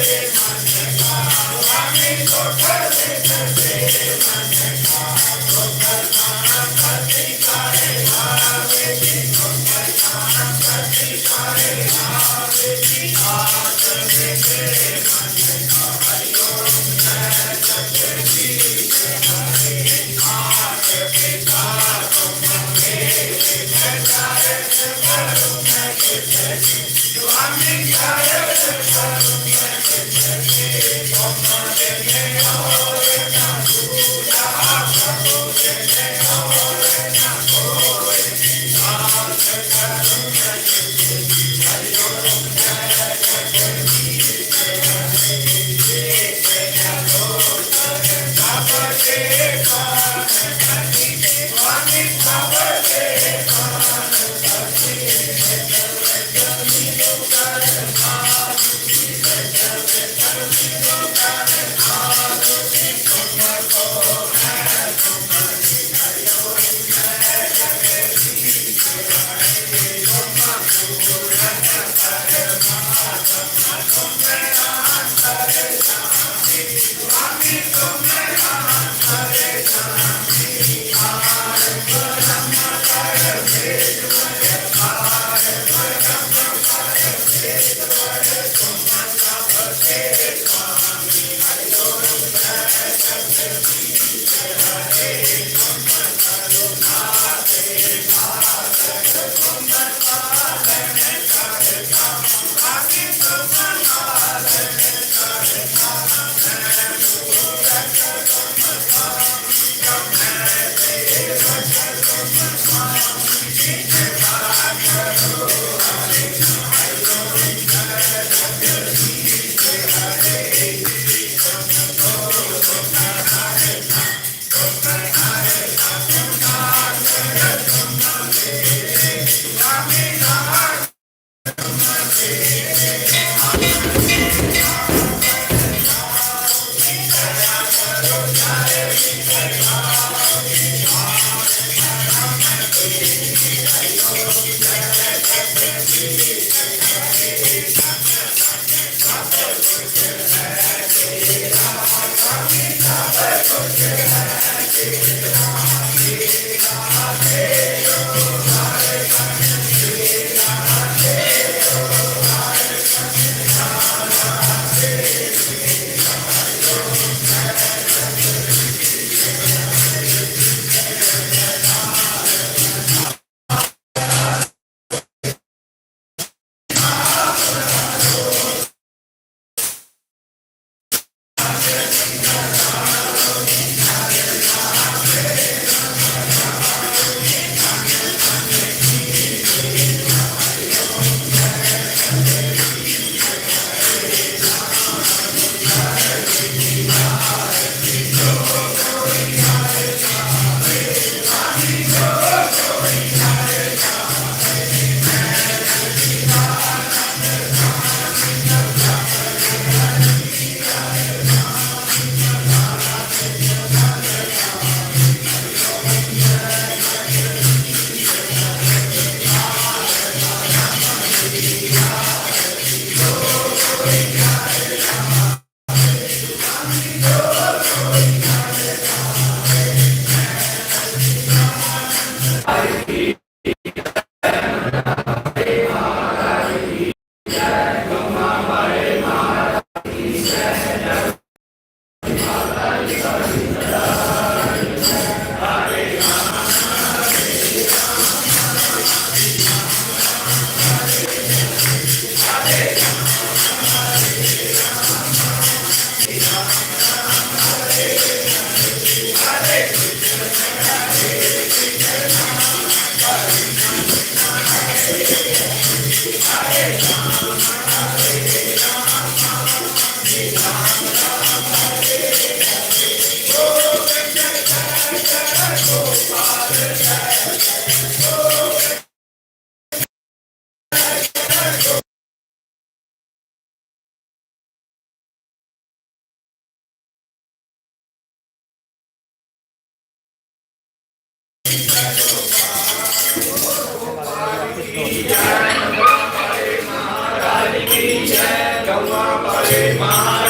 Amen. Amen. गौवा परे महाराज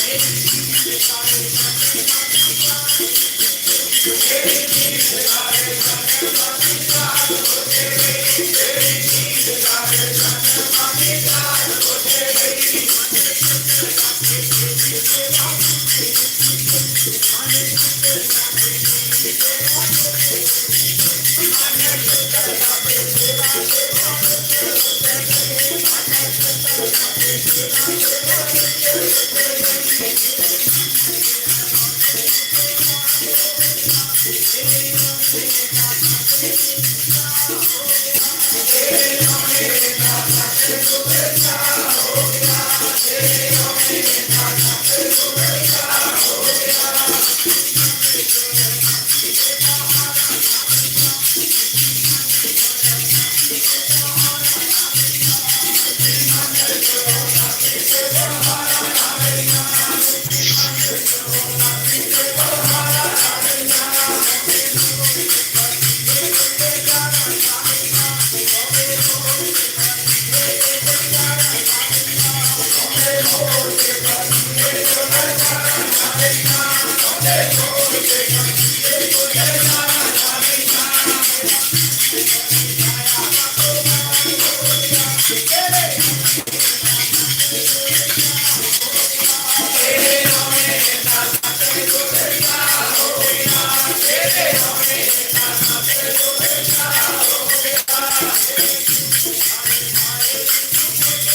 Thank you. Thank you.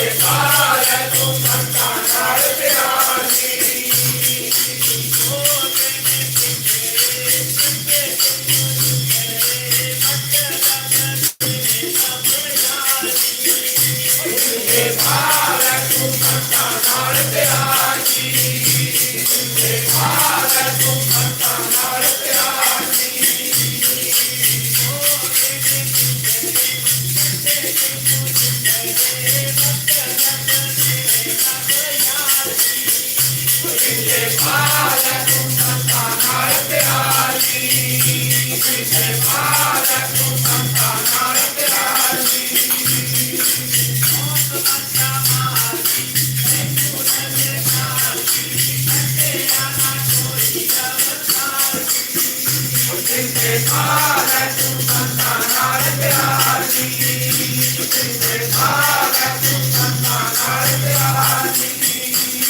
i'm Hare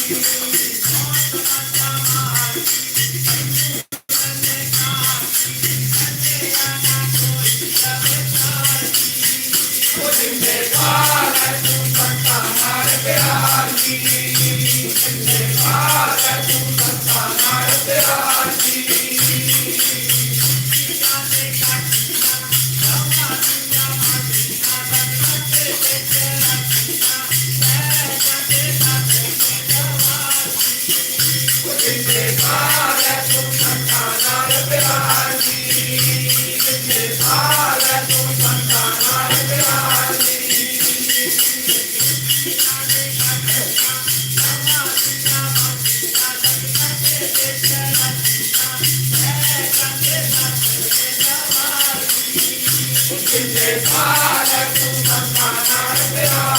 you. Thank you.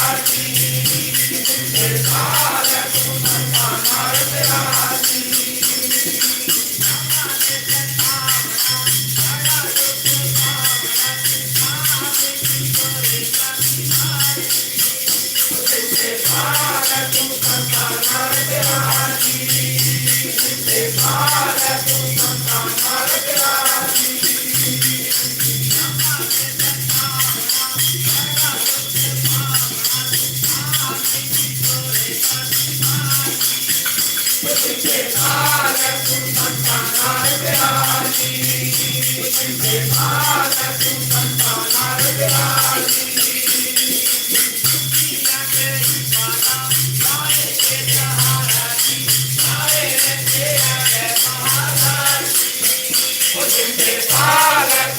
Hallelujah.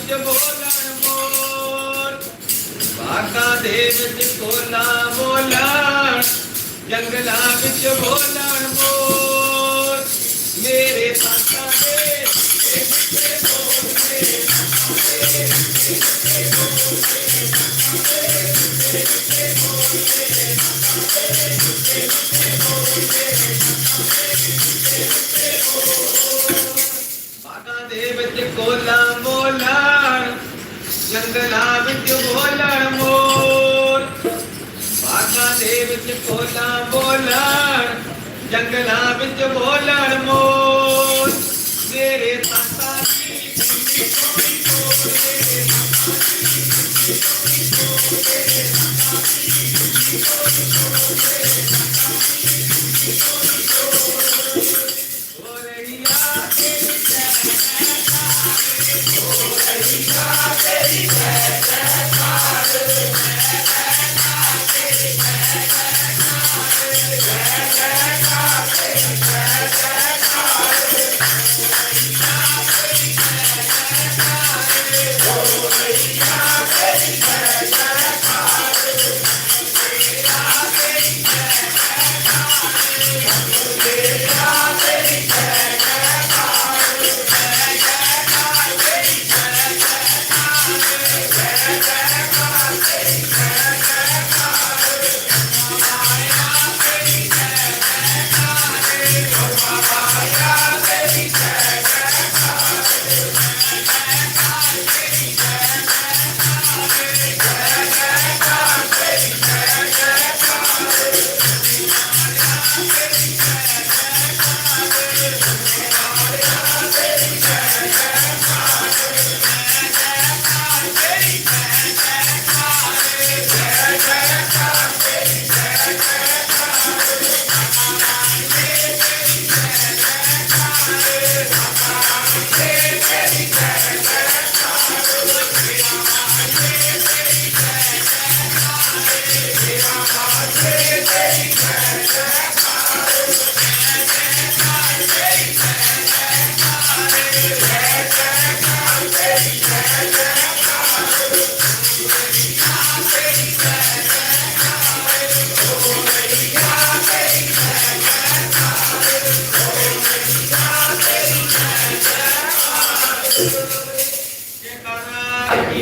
ਵਿੱਚ ਬੋਲਣ ਮੋਰ। ਬਾਗਾਂ ਦੇ ਵਿੱਚ ਕੋਲਾਂ ਬੋਲਣ ਜੰਗਲਾਂ ਵਿੱਚ ਬੋਲਣ ਮੋਰ। ਮੇਰੇ ਸੰਤਾਂ ਦੇ ਬਾਗਾਂ ਜੰਗਲਾਂ ਵਿੱਚ ਬੋਲਣ ਮੋਰ ਮੇਰੇ ਸੰਤਾਂ ਦੀ ਹੋਰਈਆ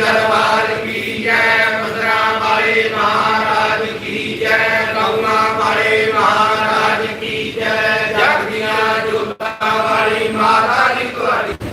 ਦਰਬਾਰ ਕੀ ਜੈ ਮਦਰਾ ਵਾਲੇ ਮਹਾਰਾਜ ਕੀ ਜੈ ਕੌਣਾ ਵਾਲੇ ਮਹਾਰਾਜ ਕੀ ਜੈ ਜਗ ਦੀਆਂ ਜੋਤਾਂ ਵਾਲੀ ਮਹਾਰਾਜ ਤੁਹਾਡੀ